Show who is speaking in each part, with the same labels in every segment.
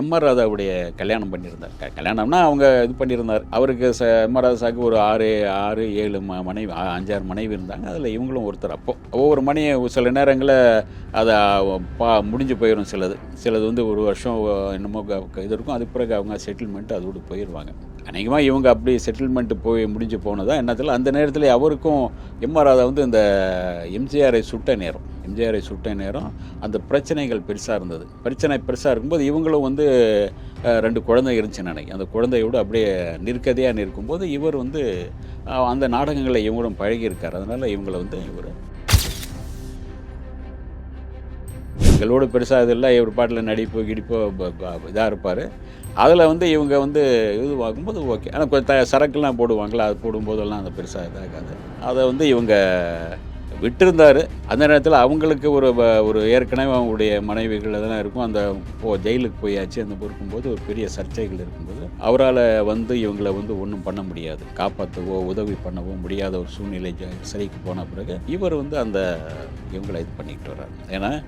Speaker 1: M R ராதாவுடைய கல்யாணம் பண்ணியிருந்தார். கல்யாணம்னா அவங்க இது பண்ணியிருந்தார். அவருக்கு ச எம்ஆர் ராதாவுக்கு ஒரு ஆறு ஆறு ஏழு ம மனைவி அஞ்சாறு மனைவி இருந்தாங்க. அதில் இவங்களும் ஒருத்தர். அப்போ ஒவ்வொரு மனையை சில நேரங்களில் அதை பா முடிஞ்சு போயிடும் சிலது. சிலது வந்து ஒரு வருஷம் என்னமோ இது இருக்கும். அதுக்கு பிறகு அவங்க செட்டில்மெண்ட் அதோடு போயிடுவாங்க அநேகமாக இவங்க அப்படி செட்டில்மெண்ட் போய் முடிஞ்சு போனதான் என்னத்தில் அந்த நேரத்தில் அவருக்கும் எம்ஆர் ராதா வந்து இந்த எம்ஜிஆரை சுட்ட நேரம். எம்ஜிஆரை சுட்ட நேரம் அந்த பிரச்சனைகள் பெருசாக இருந்தது. பிரச்சனை பெருசாக இருக்கும்போது இவங்களும் வந்து ரெண்டு குழந்தை இருந்துச்சு நினைக்கிறேன் அந்த குழந்தையோடு அப்படியே நிற்கதையாக நிற்கும்போது இவர் வந்து அந்த நாடகங்களை இவங்களும் பழகியிருக்கார். அதனால் இவங்களை வந்து இவர் எங்களோட பெருசாக இதெல்லாம் இவர் பாட்டில் நடிப்பு கிடிப்போ இதாக இருப்பார். அதில் வந்து இவங்க வந்து இது பார்க்கும்போது ஓகே. ஆனால் கொஞ்சம் த சரக்குலாம் போடுவாங்களா? அது போடும்போதெல்லாம் அந்த பெருசாக இதாகாது. அதை வந்து இவங்க விட்டிருந்தார். அந்த நேரத்தில் அவங்களுக்கு ஒரு வ- ஒரு ஏற்கனவே அவங்களுடைய மனைவிகள் அதெல்லாம் இருக்கும் அந்த போ ஜெயிலுக்கு போயாச்சு அந்த இருக்கும்போது ஒரு பெரிய சர்ச்சைகள் இருக்கும்போது அவரால் வந்து இவங்களை வந்து ஒன்றும் பண்ண முடியாது. காப்பாற்றவோ உதவி பண்ணவோ முடியாத ஒரு சூழ்நிலை சிறைக்கு போன பிறகு இவர் வந்து அந்த இவங்களை இது பண்ணிக்கிட்டு வர்றாரு. ஏன்னா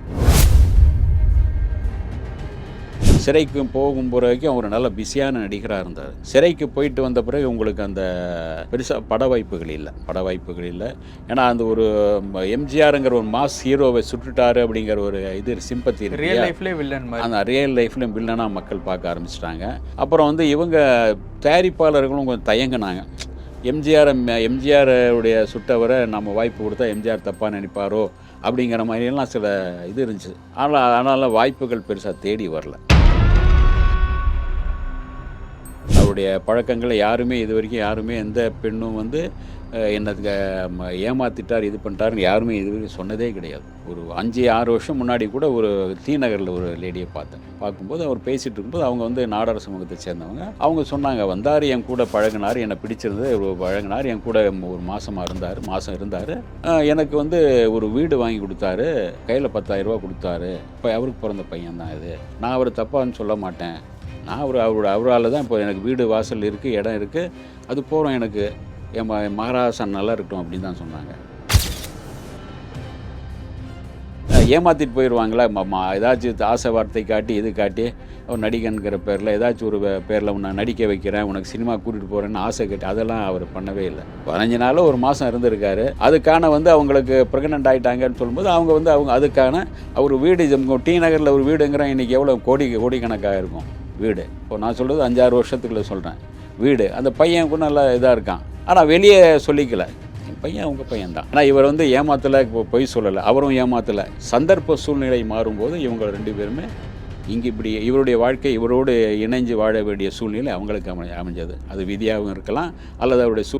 Speaker 1: சிறைக்கு போகும் பிறகு அவர் நல்ல பிஸியான நடிகராக இருந்தார். சிறைக்கு போயிட்டு வந்த பிறகு உங்களுக்கு அந்த பெருசாக பட வாய்ப்புகள் இல்லை. பட வாய்ப்புகள் இல்லை. ஏன்னா அந்த ஒரு எம்ஜிஆருங்கிற ஒரு மாஸ் ஹீரோவை சுட்டுட்டாரு அப்படிங்கிற ஒரு இது சிம்பத்தி
Speaker 2: ரியல் லைஃப்லேயே வில்லன்
Speaker 1: அந்த ரியல் லைஃப்லையும் வில்லனாக மக்கள் பார்க்க ஆரம்பிச்சிட்டாங்க. அப்புறம் வந்து இவங்க தயாரிப்பாளர்களும் கொஞ்சம் தயங்கினாங்க. எம்ஜிஆர் எம்ஜிஆர் உடைய சுட்டவரை நம்ம வாய்ப்பு கொடுத்தா எம்ஜிஆர் தப்பாக நினைப்பாரோ அப்படிங்கிற மாதிரியெல்லாம் சில இது இருந்துச்சு. ஆனால் ஆனாலும் வாய்ப்புகள் பெருசாக தேடி வரல. அவருடைய பழக்கங்களை யாருமே இது வரைக்கும் யாருமே எந்த பெண்ணும் வந்து அஹ், என்னதுக்கு ஏமாத்திட்டார் இது பண்ணிட்டாருன்னு யாருமே இது வரைக்கும் சொன்னதே கிடையாது. ஒரு அஞ்சு ஆறு வருஷம் முன்னாடி கூட ஒரு தீநகரில் நகரில் ஒரு லேடியை பார்த்தேன். பார்க்கும்போது அவர் பேசிகிட்டு இருக்கும்போது அவங்க வந்து நாடார் சமூகத்தை சேர்ந்தவங்க. அவங்க சொன்னாங்க வந்தார் என் கூட பழகினார் என்னை பிடிச்சிருந்தது பழகினார் என் கூட ஒரு மாதமாக இருந்தார் மாதம் இருந்தார். எனக்கு வந்து ஒரு வீடு வாங்கி கொடுத்தாரு கையில் பத்தாயிரரூபா கொடுத்தாரு. இப்போ அவருக்கு பிறந்த பையன் தான் இது. நான் அவர் தப்பான்னு சொல்ல மாட்டேன். நான் அவர் அவரோட அவரால் தான் இப்போ எனக்கு வீடு வாசல் இருக்குது இடம் இருக்குது அது போகிறோம் எனக்கு. என் ம- மகாராசன் நல்லா இருக்கட்டும் அப்படின்னு தான் சொன்னாங்க. ஏமாற்றிட்டு ஏமாத்திட்டு போயிடுவாங்களா ம- ஏதாச்சும் ஆசை வார்த்தை காட்டி இது காட்டி ஒரு நடிகன்கிற பேரில் ஏதாச்சும் ஒரு பேரில் உன்னை நடிக்க வைக்கிறேன் உனக்கு சினிமா கூட்டிகிட்டு போகிறேன்னு ஆசை கேட்டு அதெல்லாம் அவர் பண்ணவே இல்லை. பதினஞ்சு நாளில் ஒரு மாதம் இருந்திருக்காரு. அதுக்கான வந்து அவங்களுக்கு ப்ரெக்னென்ட் ஆகிட்டாங்கன்னு சொல்லும்போது அவங்க வந்து அவங்க அதுக்கான அவர் வீடு இது டி நகரில் ஒரு வீடுங்கிற இன்றைக்கி எவ்வளோ கோடி கோடிக்கணக்காக இருக்கும். வீடு. இப்போ நான் சொல்கிறது அஞ்சாறு வருஷத்துக்குள்ள சொல்கிறேன் வீடு. அந்த பையன் கூட நல்லா இதாக இருக்கான். ஆனால் வெளியே சொல்லிக்கல. என் பையன் உங்கள் பையன் தான். ஆனால் இவர் வந்து ஏமாத்தலை இப்போ பொய் சொல்லலை. அவரும் ஏமாத்தலை. சந்தர்ப்ப சூழ்நிலை மாறும்போது இவங்க ரெண்டு பேருமே இங்கே இப்படி இவருடைய வாழ்க்கை இவரோடு இணைஞ்சு வாழ வேண்டிய சூழ்நிலை அவங்களுக்கு அமை அமைஞ்சது. அது விதியாகவும் இருக்கலாம் அல்லது அவருடைய சூ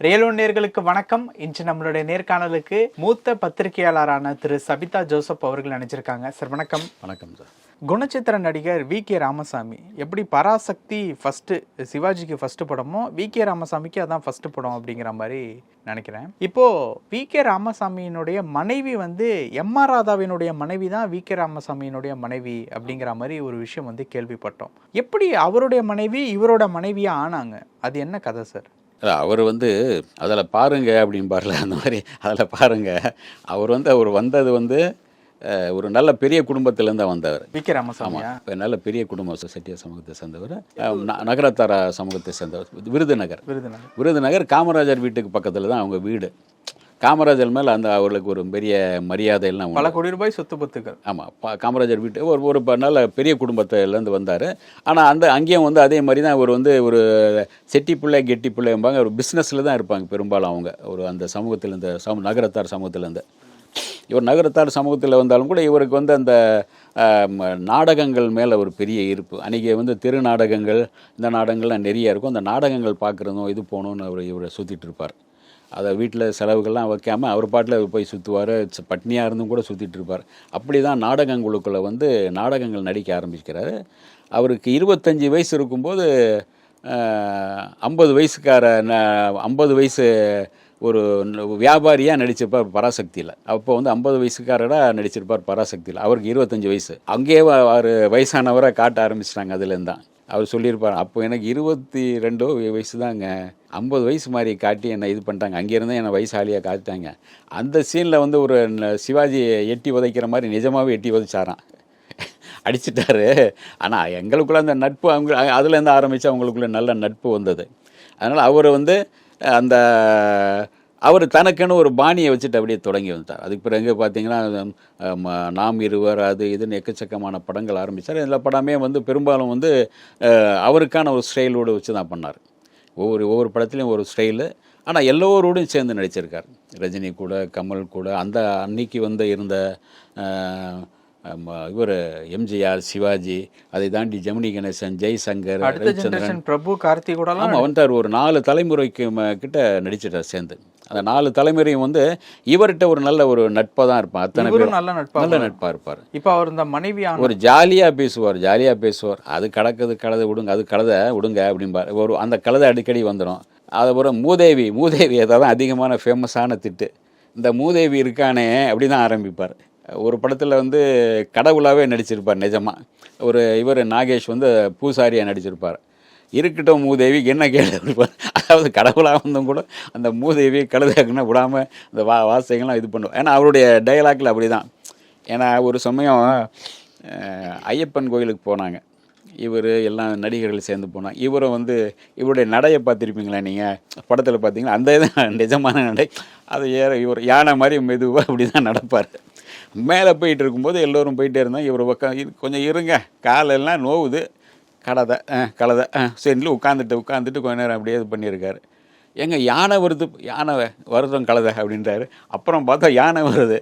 Speaker 2: ரியலோ நேர்களுக்கு வணக்கம். இன்று நம்மளுடைய நேர்காணலுக்கு மூத்த பத்திரிகையாளரான திரு சபிதா ஜோசப் அவர்கள் நினைச்சிருக்காங்க சார் வணக்கம்.
Speaker 1: வணக்கம் சார்.
Speaker 2: குணச்சித்திர நடிகர் வி. கே. ராமசாமி எப்படி பராசக்தி ஃபர்ஸ்ட் சிவாஜிக்கு ஃபர்ஸ்ட் படமோ வி. கே. ராமசாமிக்கு அதான் ஃபர்ஸ்ட் படம் அப்படிங்கிற மாதிரி நினைக்கிறேன். இப்போ வி. கே. ராமசாமியினுடைய மனைவி வந்து எம். ஆர். ராதாவினுடைய மனைவி தான் வி. கே. ராமசாமியினுடைய மனைவி அப்படிங்கிற மாதிரி ஒரு விஷயம் வந்து கேள்விப்பட்டோம். எப்படி அவருடைய மனைவி இவரோட மனைவியா ஆனாங்க? அது என்ன கதை சார்?
Speaker 1: இல்ல, அவர் வந்து அதில் பாருங்க அப்படிம்பார்ல அந்த மாதிரி அதில் பாருங்க. அவர் வந்து அவர் வந்தது வந்து ஒரு நல்ல பெரிய குடும்பத்திலேருந்து தான் வந்தவர்.
Speaker 2: வி கே ராமசாமியா
Speaker 1: இப்போ நல்ல பெரிய குடும்பம் செட்டியார் சமூகத்தை சேர்ந்தவர். நகரத்தார சமூகத்தை சேர்ந்தவர் விருதுநகர்.
Speaker 2: விருதுநகர்.
Speaker 1: விருதுநகர் காமராஜர் வீட்டுக்கு பக்கத்தில் தான் அவங்க வீடு. காமராஜர் மேலே அந்த அவர்களுக்கு ஒரு பெரிய மரியாதை எல்லாம் உண்டு.
Speaker 2: பல கோடி ரூபாய் சொத்து பத்துக்கள்.
Speaker 1: ஆமாம் காமராஜர் வீட்டு ஒரு ஒரு நல்ல பெரிய குடும்பத்திலேருந்து வந்தார். ஆனால் அந்த அங்கேயும் வந்து அதே மாதிரி தான் இவர் வந்து ஒரு செட்டி பிள்ளை கெட்டி பிள்ளைம்பாங்க ஒரு பிஸ்னஸில் தான் இருப்பாங்க பெரும்பாலும் அவங்க. ஒரு அந்த சமூகத்தில் இந்த சம நகரத்தார் சமூகத்திலேருந்து இவர் நகரத்தார் சமூகத்தில் வந்தாலும் கூட இவருக்கு வந்து அந்த நாடகங்கள் மேலே ஒரு பெரிய ஈர்ப்பு. அன்றைக்கி வந்து தெரு நாடகங்கள் இந்த நாடகங்கள்லாம் நிறைய இருக்கும். அந்த நாடகங்கள் பார்க்குறதும் இது போகணுன்னு அவர் இவரை சுற்றிட்டு இருப்பார். அதை வீட்டில் செலவுகள்லாம் வைக்காமல் அவர் பாட்டில் போய் சுற்றுவார் பட்னியாக இருந்தும் கூட சுற்றிட்டு இருப்பார். அப்படி தான் நாடகங்களுக்குள்ளே வந்து நாடகங்கள் நடிக்க ஆரம்பிக்கிறாரு. அவருக்கு இருபத்தஞ்சி வயசு இருக்கும்போது ஐம்பது வயசுக்கார ஐம்பது வயசு ஒரு வியாபாரியாக நடிச்சிருப்பார் பராசக்தியில். அப்போ வந்து ஐம்பது வயசுக்காரராக நடிச்சிருப்பார் பராசக்தியில். அவருக்கு இருபத்தஞ்சி வயசு. அங்கேயே அவர் வயசானவரை காட்ட ஆரம்பிச்சிட்டாங்க அதுலேருந்து தான் அவர் சொல்லியிருப்பார் அப்போ எனக்கு இருபத்தி ரெண்டோ வயசு தாங்க ஐம்பது வயசு மாதிரி காட்டி என்னை இது பண்ணிட்டாங்க. அங்கேருந்து என்னை வயசாலியாக காட்டிட்டாங்க அந்த சீனில் வந்து ஒரு சிவாஜி எட்டி உதைக்கிற மாதிரி நிஜமாகவே எட்டி உதைச்சாராம். அடிச்சிட்டாரு. ஆனால் எங்களுக்குள்ளே அந்த நட்பு அவங்க அதுலேருந்து ஆரம்பித்து அவங்களுக்குள்ள நல்ல நட்பு வந்தது. அதனால் அவர் வந்து அந்த அவர் தனக்குன்னு ஒரு பாணியை வச்சுட்டு அப்படியே தொடங்கி வந்துட்டார். அதுக்கு பிறகு பார்த்தீங்கன்னா நாம் இருவர் அது இதுன்னு எக்கச்சக்கமான படங்கள் ஆரம்பித்தார் எல்லா படமே வந்து பெரும்பாலும் வந்து அவருக்கான ஒரு ஸ்டைலோடு வச்சு தான் பண்ணார். ஒவ்வொரு ஒவ்வொரு படத்துலையும் ஒரு ஸ்டைலு. ஆனால் எல்லோரோடும் சேர்ந்து நடிச்சிருக்கார். ரஜினி கூட கமல் கூட அந்த அன்னைக்கு வந்து இருந்த இவர் எம்ஜிஆர் சிவாஜி அதை தாண்டி ஜெமினி கணேசன் ஜெய்சங்கர்
Speaker 2: ஜெனரேஷன் பிரபு கார்த்தி கூடலாம்
Speaker 1: ஆமாம் வந்துட்டார். ஒரு நாலு தலைமுறைக்கு கிட்ட நடிச்சிட்டார் சேர்ந்து. அந்த நாலு தலைமுறையும் வந்து இவர்கிட்ட ஒரு நல்ல ஒரு நட்பாக தான் இருப்பான். அத்தனை பேரும்
Speaker 2: நல்ல நட்பா
Speaker 1: நல்ல நட்பாக இருப்பார்.
Speaker 2: இப்போ அவர் இந்த மனைவியான
Speaker 1: ஒரு ஜாலியாக பேசுவார் ஜாலியாக பேசுவார். அது கடக்குது கலதை விடுங்க அது கலதை விடுங்க அப்படிம்பார். ஒரு அந்த கலதை அடிக்கடி வந்துடும் அதுக்கப்புறம் மூதேவி மூதேவி தான் அதிகமான ஃபேமஸான திட்டு. இந்த மூதேவி இருக்கானே அப்படி தான் ஆரம்பிப்பார். ஒரு படத்தில் வந்து கடவுளாகவே நடிச்சிருப்பார் நிஜமாக ஒரு இவர் நாகேஷ் வந்து பூசாரியாக நடிச்சிருப்பார். இருக்கட்டும் மூதேவி என்ன கேள்வி அதாவது கடவுளாக வந்தும் கூட அந்த மூதேவி கழுதாக்குன்னா விடாமல் அந்த வா வாசகங்கள்லாம் இது பண்ணுவோம் ஏன்னா அவருடைய டைலாக்ல அப்படி தான் ஏன்னா ஒரு சமயம் ஐயப்பன் கோயிலுக்கு போனாங்க. இவர் எல்லாம் நடிகர்கள் சேர்ந்து போனாங்க இவரும் வந்து இவருடைய நடையை பார்த்துருப்பீங்களா நீங்கள் படத்தில் பார்த்தீங்களா? அந்த இது நிஜமான நடை. அது ஏற இவர் யானை மாதிரி மெதுவாக அப்படி தான் நடப்பார். மேலே போயிட்டு இருக்கும்போது எல்லோரும் போயிட்டே இருந்தால் இவர் உக்கா இது கொஞ்சம் இருங்க. காலெல்லாம் நோவுது. கலதை ஆ கலதை ஆ சரின்னு உட்காந்துட்டு உட்காந்துட்டு கொஞ்ச நேரம் அப்படியே இது பண்ணியிருக்காரு. எங்கள் யானை வருது யானை வருதம் கலதை அப்படின்றாரு. அப்புறம் பார்த்தா யானை வருது.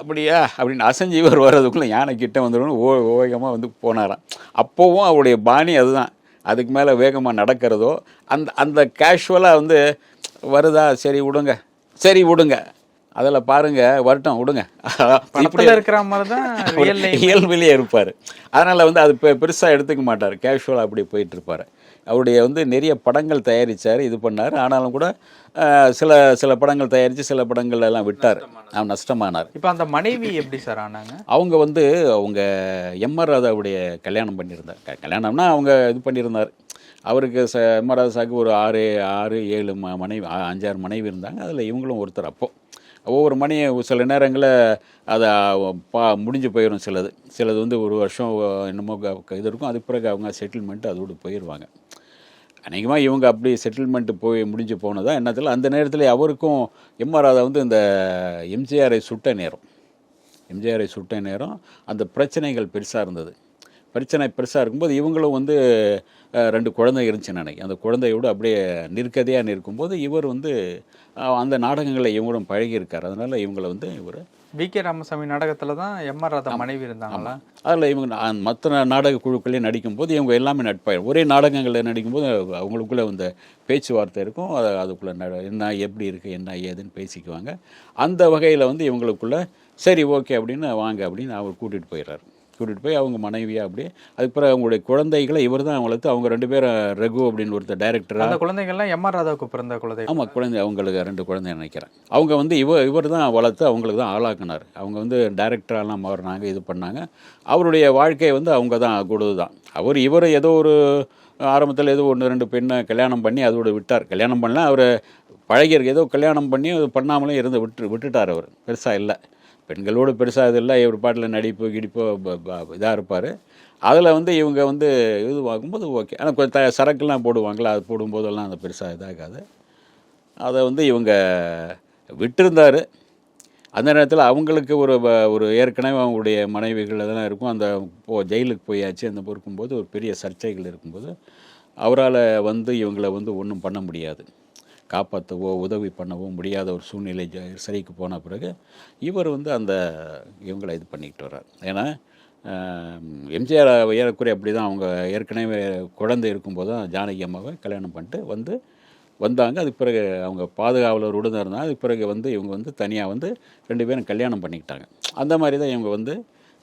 Speaker 1: அப்படியா? அப்படின்னு அசைஞ்சு இவர் வர்றதுக்குள்ளே யானை கிட்ட வந்துடும் ஓ வேகமாக வந்து போனாராம். அப்போவும் அவருடைய பாணி அதுதான். அதுக்கு மேலே வேகமாக நடக்கிறதோ அந்த அந்த கேஷுவலாக வந்து வருதா? சரி விடுங்க. சரி விடுங்க. அதில் பாருங்க வரட்டும் விடுங்க.
Speaker 2: படத்துல இருக்கிற மாதிரி தான்
Speaker 1: இயல்பிலேயே இருப்பார். அதனால் வந்து அது பெ பெருசாக எடுத்துக்க மாட்டார். கேஷுவலாக அப்படி போயிட்டு இருப்பார். அவருடைய வந்து நிறைய படங்கள் தயாரித்தார் இது பண்ணார். ஆனாலும் கூட சில சில படங்கள் தயாரித்து சில படங்கள் எல்லாம் விட்டார். அவன் நஷ்டமானார்.
Speaker 2: இப்போ அந்த மனைவி எப்படி சார் ஆனாங்க?
Speaker 1: அவங்க வந்து அவங்க எம்ஆர் ராதாவுடைய கல்யாணம் பண்ணியிருந்தார். கல்யாணம்னா அவங்க இது பண்ணியிருந்தார். அவருக்கு ச எம்ஆர் ராதாவுக்கு ஒரு ஆறு ஆறு ஏழு மனைவி அஞ்சாறு மனைவி இருந்தாங்க. அதில் இவங்களும் ஒருத்தர் அப்போது ஒவ்வொரு மணியும் சில நேரங்களில் அதை பா முடிஞ்சு போயிடும் சிலது. சிலது வந்து ஒரு வருஷம் என்னமோ இது இருக்கும். அதுக்கு பிறகு அவங்க செட்டில்மெண்ட்டு அதோடு போயிடுவாங்க அநேகமாக இவங்க அப்படி செட்டில்மெண்ட்டு போய் முடிஞ்சு போனதா என்னத்தில் அந்த நேரத்தில் அவருக்கும் எம்ஆர் ராதா வந்து இந்த எம்ஜிஆரை சுட்ட நேரம். எம்ஜிஆரை சுட்ட நேரம். அந்த பிரச்சனைகள் பெருசாக இருந்தது. பிரச்சனை பெருசாக இருக்கும்போது இவங்களும் வந்து ரெண்டு குழந்தை இருந்துச்சுன்னு நினைக்கிறேன் அந்த குழந்தையோடு அப்படியே நிற்கதையாக நிற்கும்போது இவர் வந்து அந்த நாடகங்களை இவங்களும் பழகியிருக்கார். அதனால் இவங்களை வந்து இவர்
Speaker 2: வி. கே. ராமசாமி நாடகத்துல தான் எம்ஆர் ராதா மனைவி இருந்தாங்களா?
Speaker 1: அதில் இவங்க மற்ற நாடக குழுக்களையும் நடிக்கும்போது இவங்க எல்லாமே நட்பாயிடும் ஒரே நாடகங்களில் நடிக்கும்போது அவங்களுக்குள்ள இந்த பேச்சுவார்த்தை இருக்கும். அது அதுக்குள்ளே நட என்ன எப்படி இருக்குது என்ன ஏதுன்னு பேசிக்குவாங்க. அந்த வகையில் வந்து இவங்களுக்குள்ள சரி ஓகே அப்படின்னு வாங்க அப்படின்னு அவர் கூட்டிகிட்டு போயிடுறாரு. கூட்டிகிட்டு போய் அவங்க மனைவியாக அப்படியே அதுக்கு பிறகு அவங்களுடைய குழந்தைகளை இவர் தான் வளர்த்து அவங்க ரெண்டு பேரும் ரகு அப்படின்னு ஒருத்தர் டைரக்டராக
Speaker 2: அந்த குழந்தைகள்லாம் எம்ஆர் ராதாவுக்கு பிறந்த குழந்தை
Speaker 1: ஆமாம் குழந்தை அவங்களுக்கு ரெண்டு குழந்தை நினைக்கிறேன். அவங்க வந்து இவ இவர் தான் வளர்த்து அவங்களுக்கு தான் ஆளாக்குனார். அவங்க வந்து டைரக்டரெல்லாம் மாறினாங்க இது பண்ணாங்க. அவருடைய வாழ்க்கை வந்து அவங்க தான் கொடுது தான் அவர் இவர் ஏதோ ஒரு ஆரம்பத்தில் ஏதோ ஒன்று ரெண்டு பெண்ணை கல்யாணம் பண்ணி அதோட விட்டார். கல்யாணம் பண்ணலாம் அவர் பழகியிருக்கு ஏதோ கல்யாணம் பண்ணி அது பண்ணாமலே இருந்து விட்டு விட்டுட்டார் அவர். பெருசாக இல்லை. பெண்களோடு பெருசாக இது இல்லை. இவர் பாட்டில் நடிப்பு கிடிப்போ இதாக இருப்பார். அதில் வந்து இவங்க வந்து இதுவாகும்போது ஓகே. ஆனால் கொஞ்சம் த சரக்குலாம் போடுவாங்களா? அது போடும்போதெல்லாம் அது பெருசாக இதாகாது. அதை வந்து இவங்க விட்டிருந்தார். அந்த நேரத்தில் அவங்களுக்கு ஒரு ஒரு ஏற்கனவே அவங்களுடைய மனைவிகள் அதெல்லாம் இருக்கும். அந்த போ ஜெயிலுக்கு போயாச்சு. அந்த இருக்கும்போது ஒரு பெரிய சர்ச்சைகள் இருக்கும்போது அவரால் வந்து இவங்களை வந்து ஒன்றும் பண்ண முடியாது. காப்பாற்றவோ உதவி பண்ணவோ முடியாத ஒரு சூழ்நிலை சிறைக்கு போன பிறகு இவர் வந்து அந்த இவங்களை இது பண்ணிக்கிட்டு வர்றார். ஏன்னா எம்ஜிஆர் ஏறக்குறைய அப்படி தான் அவங்க ஏற்கனவே குழந்தை இருக்கும்போது தான் ஜானகி அம்மாவை கல்யாணம் பண்ணிட்டு வந்து வந்தாங்க. அதுக்கு பிறகு அவங்க பாதுகாவலர் உடனே இருந்தாங்க. அதுக்கு பிறகு வந்து இவங்க வந்து தனியாக வந்து ரெண்டு பேரும் கல்யாணம் பண்ணிக்கிட்டாங்க. அந்த மாதிரி தான் இவங்க வந்து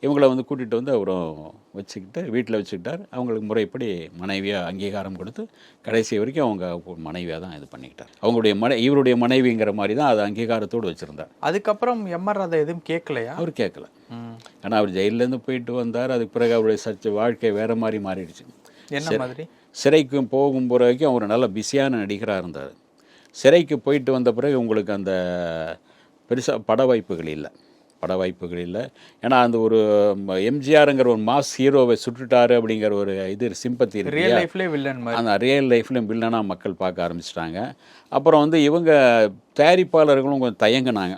Speaker 1: இவங்கள வந்து கூட்டிகிட்டு வந்து அவரும் வச்சுக்கிட்டு வீட்டில் வச்சுக்கிட்டார். அவங்களுக்கு முறைப்படி மனைவியாக அங்கீகாரம் கொடுத்து கடைசி வரைக்கும் அவங்க மனைவியாக தான் இது பண்ணிக்கிட்டார். அவங்களுடைய மனை இவருடைய மனைவிங்கிற மாதிரி தான் அது அங்கீகாரத்தோடு வச்சுருந்தார்.
Speaker 2: அதுக்கப்புறம் எம்ஆர் ராதா எதுவும் கேட்கலையா?
Speaker 1: அவர் கேட்கல. ஆனால் அவர் ஜெயிலேருந்து போயிட்டு வந்தார். அதுக்கு பிறகு அவருடைய சர்ச்சை வாழ்க்கை வேறு மாதிரி மாறிடுச்சு.
Speaker 2: என்ன மாதிரி?
Speaker 1: சிறைக்கு போகும் வரைக்கும் அவர் நல்ல பிஸியான நடிகராக இருந்தார். சிறைக்கு போயிட்டு வந்த பிறகு உங்களுக்கு அந்த பெருசாக பட வாய்ப்புகள் இல்லை. பட வாய்ப்புகள் இல்லை. ஏன்னா அந்த ஒரு எம்ஜிஆருங்கிற ஒரு மாஸ் ஹீரோவை சுட்டுட்டாரு அப்படிங்கிற ஒரு இது சிம்பத்தி
Speaker 2: ரியல் லைஃப்லேயே வில்லன்
Speaker 1: அந்த ரியல் லைஃப்லையும் வில்லனாக மக்கள் பார்க்க ஆரம்பிச்சிட்டாங்க. அப்புறம் வந்து இவங்க தயாரிப்பாளர்களும் கொஞ்சம் தயங்குனாங்க.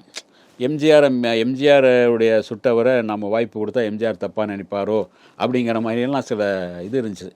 Speaker 1: எம்ஜிஆர் எம்ஜிஆர் உடைய சுட்டவரை நம்ம வாய்ப்பு கொடுத்தா எம்ஜிஆர் தப்பாக நினைப்பாரோ அப்படிங்கிற மாதிரியெல்லாம் சில இது இருந்துச்சு.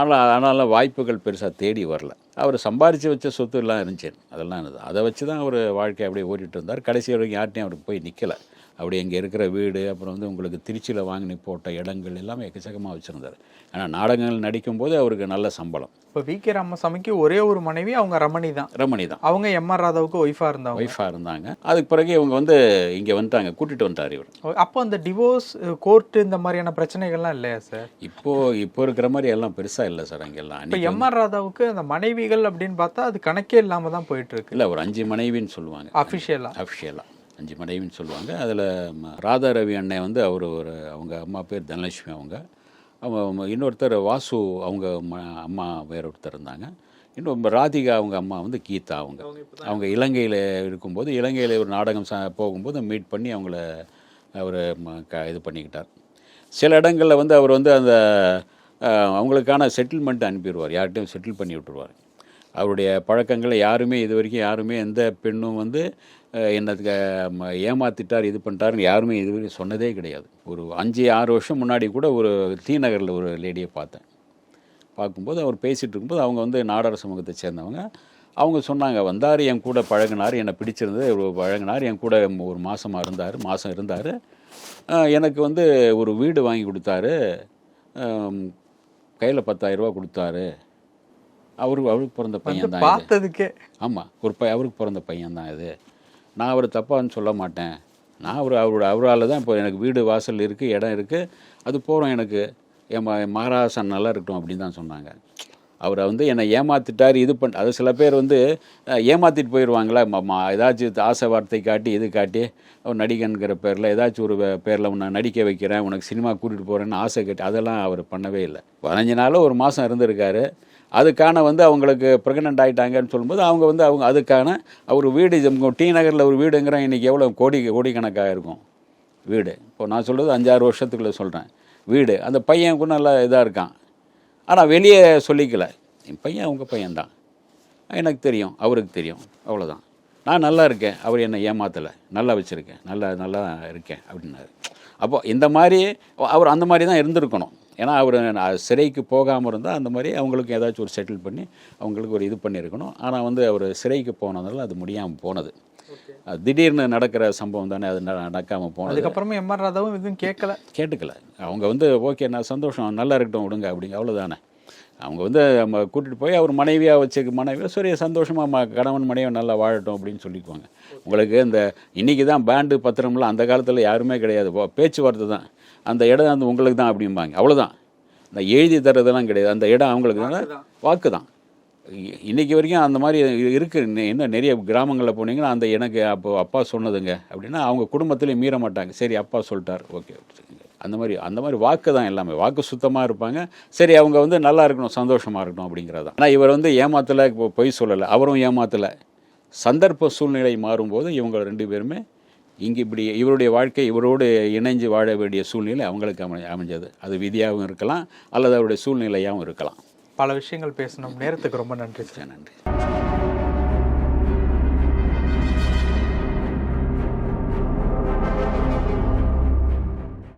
Speaker 1: ஆனால் அதனால் வாய்ப்புகள் பெருசாக தேடி வரல. அவர் சம்பாரித்து வச்ச சொத்து எல்லாம் இருந்துச்சு. அதெல்லாம் இருந்தது அதை வச்சு தான் அவர் வாழ்க்கை அப்படியே ஓடிட்டு இருந்தார். கடைசி வரைக்கும் யார்ட்டையும் அவர் போய் நிற்கலை அப்படி இங்கே இருக்கிற வீடு அப்புறம் வந்து உங்களுக்கு திருச்சியில் வாங்கி போட்ட இடங்கள் எல்லாமே எக்கச்சக்கமாக வச்சுருந்தார். ஏன்னா நாடகங்கள் நடிக்கும்போது அவருக்கு நல்ல சம்பளம்.
Speaker 2: இப்போ வி. கே. ராமசாமிக்கு ஒரே ஒரு மனைவி அவங்க ரமணி தான்.
Speaker 1: ரமணி தான்.
Speaker 2: அவங்க எம். ஆர். ராதாவுக்கு ஒய்ஃபாக இருந்தாங்க.
Speaker 1: ஒய்ஃபாக இருந்தாங்க. அதுக்கு பிறகு இவங்க வந்து இங்கே வந்துட்டாங்க கூட்டிகிட்டு வந்துட்டார் இவர்.
Speaker 2: அப்போ அந்த டிவோர்ஸ் கோர்ட் இந்த மாதிரியான பிரச்சனைகள்லாம் இல்லையா சார்
Speaker 1: இப்போது இப்போ இருக்கிற மாதிரி எல்லாம் பெருசாக இல்லை சார் அங்கெல்லாம்.
Speaker 2: இப்போ எம். ஆர். ராதாவுக்கு அந்த மனைவிகள் அப்படின்னு பார்த்தா அது கணக்கே இல்லாமல் தான் போயிட்டு இருக்கு.
Speaker 1: இல்லை ஒரு அஞ்சு மனைவின்னு சொல்லுவாங்க.
Speaker 2: அஃபிஷியலாக
Speaker 1: அஃபிஷியலாக அஞ்சு மனைவின்னு சொல்லுவாங்க. அதில் ராதா ரவி அண்ணன் வந்து அவர் ஒரு அவங்க அம்மா பேர் தனலட்சுமி அவங்க. அவங்க இன்னொருத்தர் வாசு அவங்க அம்மா வேற ஒருத்தர் இருந்தாங்க. இன்னும் ராதிகா அவங்க அம்மா வந்து கீதா அவங்க. அவங்க இலங்கையில் இருக்கும்போது இலங்கையில் ஒரு நாடகம் ச போகும்போது மீட் பண்ணி அவங்கள அவர் க இது பண்ணிக்கிட்டார். சில இடங்களில் வந்து அவர் வந்து அந்த அவங்களுக்கான செட்டில்மெண்ட் அனுப்பிடுவார். யார்கிட்டையும் செட்டில் பண்ணி விட்டுருவார். அவருடைய பழக்கங்களை யாருமே இது வரைக்கும் யாருமே எந்த பெண்ணும் வந்து ம- ஏமாத்திட்டார் இது பண்ணிட்டாருன்னு யாருமே இது வரைக்கும் சொன்னதே கிடையாது. ஒரு அஞ்சு ஆறு வருஷம் முன்னாடி கூட ஒரு டி நகரில் ஒரு லேடியை பார்த்தேன். பார்க்கும்போது அவர் பேசிகிட்டு இருக்கும்போது அவங்க வந்து நாடார் சமூகத்தை சேர்ந்தவங்க. அவங்க சொன்னாங்க வந்தார் என் கூட பழகினார் என்னை பிடிச்சிருந்தது பழகினார் என் கூட ஒரு மாதமாக இருந்தார் மாதம் இருந்தார். எனக்கு வந்து ஒரு வீடு வாங்கி கொடுத்தாரு. கையில் பத்தாயிரரூபா கொடுத்தாரு. அவருக்கு அவருக்கு பிறந்த பையன் தான்
Speaker 2: பார்த்ததுக்கே.
Speaker 1: ஆமாம் ஒரு பை அவருக்கு பிறந்த பையன் தான் இது. நான் அவர் தப்பான்னு சொல்ல மாட்டேன். நான் அவர் அவரோட அவரால் தான் இப்போ எனக்கு வீடு வாசல் இருக்குது இடம் இருக்குது அது போகிறோம் எனக்கு. என் ம- மகாராசன் நல்லா இருக்கட்டும் அப்படின்னு தான் சொன்னாங்க. அவரை வந்து என்னை ஏமாத்திட்டார் இது பண்ண அது சில பேர் வந்து ஏமாற்றிட்டு ஏமாத்திட்டு போயிடுவாங்களா ம- ஏதாச்சும் ஆசை வார்த்தை காட்டி இது காட்டி ஒரு நடிகன்கிற பேரில் ஏதாச்சும் ஒரு பேரில் உன்னை நடிக்க வைக்கிறேன் உனக்கு சினிமா கூட்டிகிட்டு போகிறேன்னு ஆசை கட்டி அதெல்லாம் அவர் பண்ணவே இல்லை. பதினஞ்சு நாளும் ஒரு மாதம் இருந்திருக்காரு. அதுக்கான வந்து அவங்களுக்கு ப்ரெக்னென்ட் ஆகிட்டாங்கன்னு சொல்லும்போது அவங்க வந்து அவங்க அதுக்கான அவர் வீடு டி நகரில் ஒரு வீடுங்கிற இன்றைக்கி எவ்வளோ கோடி கோடிக்கணக்காக இருக்கும். வீடு. இப்போ நான் சொல்கிறது அஞ்சாறு வருஷத்துக்குள்ளே சொல்கிறேன் வீடு. அந்த பையன் கூட நல்லா இதாக இருக்கான். ஆனால் வெளியே சொல்லிக்கல. என் பையன் உங்கள் பையன்தான். எனக்கு தெரியும். அவருக்கு தெரியும். அவ்வளோதான் நான் நல்லா இருக்கேன். அவர் என்னை ஏமாத்தலை. நல்லா வச்சுருக்கேன். நல்லா நல்லா இருக்கேன் அப்படின்னாரு. அப்போது இந்த மாதிரி அவர் அந்த மாதிரி தான் இருந்திருக்கணும். ஏன்னா அவர் சிறைக்கு போகாமல் இருந்தால் அந்த மாதிரி அவங்களுக்கு ஏதாச்சும் ஒரு செட்டில் பண்ணி அவங்களுக்கு ஒரு இது பண்ணியிருக்கணும். ஆனால் வந்து அவர் சிறைக்கு போனதால அது முடியாமல் போனது. திடீர்னு நடக்கிற சம்பவம் தானே அது நடக்காமல் போனது.
Speaker 2: அதுக்கப்புறமா எம் ஆர் ராதாவும் எதுவும் கேட்கல?
Speaker 1: கேட்டுக்கல. அவங்க வந்து ஓகே நான் சந்தோஷம் நல்லா இருக்கட்டும் விடுங்க அப்படிங்க அவ்வளோதானே அவங்க வந்து நம்ம கூட்டிகிட்டு போய் அவர் மனைவியாக வச்சுக்க மனைவியாக சரி சந்தோஷமாக ம கணவன் மனைவி நல்லா வாழட்டும் அப்படின்னு சொல்லிக்குவாங்க. உங்களுக்கு இந்த இன்றைக்கி தான் பேண்டு பத்திரம்லாம் அந்த காலத்தில் யாருமே கிடையாது. பேச்சுவார்த்தை தான். அந்த இடம் வந்து உங்களுக்கு தான் அப்படிம்பாங்க. அவ்வளோதான் இந்த எழுதி தர்றதெல்லாம் கிடையாது. அந்த இடம் அவங்களுக்கு தான். வாக்கு தான் இ- இன்னைக்கு வரைக்கும் அந்த மாதிரி இருக்கு. இன்னும் நிறைய கிராமங்களில் போனீங்கன்னா அந்த எனக்கு அப்போ அப்பா சொன்னதுங்க. அப்படின்னா அவங்க குடும்பத்திலே மீற மாட்டாங்க. சரி அப்பா சொல்லிட்டார். ஓகே. அந்த மாதிரி அந்த மாதிரி வாக்கு தான் எல்லாமே. வாக்கு சுத்தமாக இருப்பாங்க. சரி அவங்க வந்து நல்லா இருக்கணும் சந்தோஷமாக இருக்கணும் அப்படிங்கிறது. தான் ஆனால் இவர் வந்து ஏமாத்தலை இப்போ பொய் சொல்லலை. அவரும் ஏமாத்தலை. சந்தர்ப்ப சூழ்நிலை மாறும்போது இவங்க ரெண்டு பேருமே இங்கே இப்படி இவருடைய வாழ்க்கை இவரோடு இணைஞ்சு வாழ வேண்டிய சூழ்நிலை அவங்களுக்கு அமை அமைஞ்சது. அது விதியாகவும் இருக்கலாம் அல்லது அவருடைய சூழ்நிலையாகவும் இருக்கலாம்.
Speaker 2: பல விஷயங்கள் பேசணும். நேரத்துக்கு ரொம்ப நன்றி சார்.
Speaker 1: நன்றி.